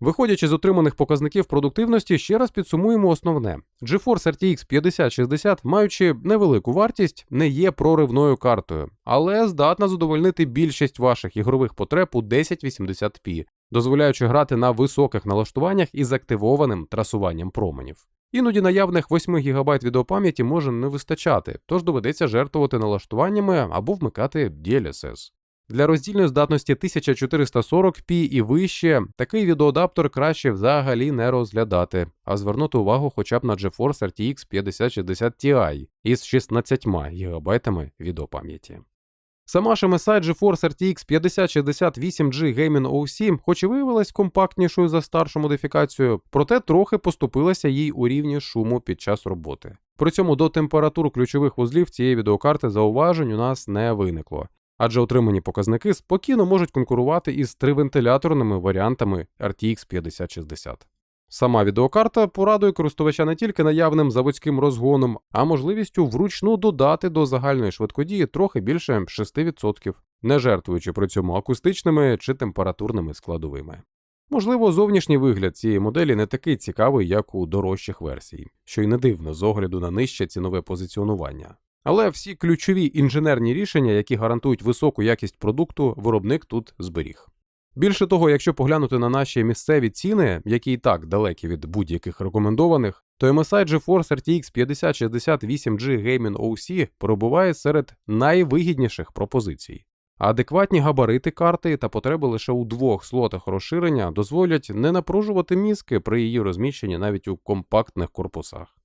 Виходячи з отриманих показників продуктивності, ще раз підсумуємо основне: GeForce RTX 5060, маючи невелику вартість, не є проривною картою, але здатна задовольнити більшість ваших ігрових потреб у 1080p, дозволяючи грати на високих налаштуваннях із активованим трасуванням променів. Іноді наявних 8 ГБ відеопам'яті може не вистачати, тож доведеться жертвувати налаштуваннями або вмикати DLSS. Для роздільної здатності 1440p і вище такий відеоадаптер краще взагалі не розглядати, а звернути увагу хоча б на GeForce RTX 5060 Ti із 16 ГБ відеопам'яті. Сама ж MSI GeForce RTX 5060 8G Gaming OC, хоч і виявилась компактнішою за старшу модифікацію, проте трохи поступилася їй у рівні шуму під час роботи. При цьому до температур ключових вузлів цієї відеокарти зауважень у нас не виникло, адже отримані показники спокійно можуть конкурувати із тривентиляторними варіантами RTX 5060. Сама відеокарта порадує користувача не тільки наявним заводським розгоном, а можливістю вручну додати до загальної швидкодії трохи більше 6%, не жертвуючи при цьому акустичними чи температурними складовими. Можливо, зовнішній вигляд цієї моделі не такий цікавий, як у дорожчих версій, що й не дивно з огляду на нижче цінове позиціонування. Але всі ключові інженерні рішення, які гарантують високу якість продукту, виробник тут зберіг. Більше того, якщо поглянути на наші місцеві ціни, які і так далекі від будь-яких рекомендованих, то MSI GeForce RTX 5060 8G Gaming OC перебуває серед найвигідніших пропозицій. А адекватні габарити карти та потреби лише у двох слотах розширення дозволять не напружувати мізки при її розміщенні навіть у компактних корпусах.